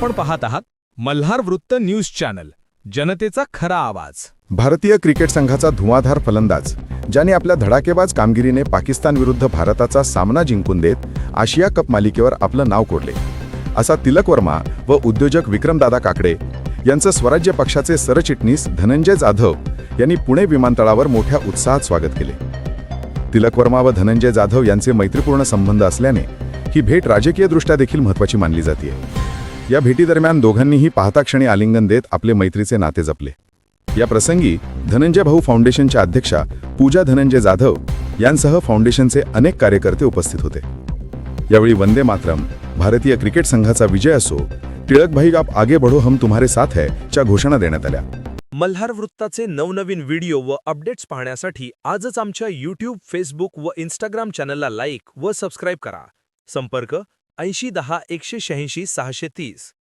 पाहत आहात मल्हार वृत्त न्यूज चॅनल जनतेचा खरा आवाज. भारतीय क्रिकेट संघाचा धुवाधार फलंदाज ज्याने आपल्या धडाकेबाज कामगिरीने पाकिस्तान विरुद्ध भारताचा सामना जिंकून देत आशिया कप मालिकेवर आपलं नाव कोरले. असा तिलक वर्मा व उद्योजक विक्रमदादा काकडे यांचं स्वराज्य पक्षाचे सरचिटणीस धनंजय जाधव यांनी पुणे विमानतळावर मोठ्या उत्साहात स्वागत केले. तिलक वर्मा व धनंजय जाधव यांचे मैत्रीपूर्ण संबंध असल्याने ही भेट राजकीयदृष्ट्या देखील महत्त्वाची मानली जाते या भेटीदरम्यान दोघांनीही पाहता क्षणी आलिंगन देत आपले मैत्रीचे नाते जपले. या प्रसंगी धनंजय भाऊ फाउंडेशनच्या अध्यक्षा पूजा धनंजय जाधव यांसह फाउंडेशनचे अनेक कार्यकर्ते उपस्थित होते. यावेळी वंदे मातरम भारतीय क्रिकेट संघाचा विजय असो टिळक भाई आप आगे बढो हम तुम्हारे साथ है च्या घोषणा देण्यात आल्या. मल्हार वृत्ताचे नवनवीन व्हिडिओ व अपडेट्स पाहण्यासाठी आजच आमच्या यूट्यूब फेसबुक व इंस्टाग्राम चॅनलला लाईक व सबस्क्राईब करा. संपर्क ऐंशी दहा एकशे शहाऐंशी सहाशे तीस.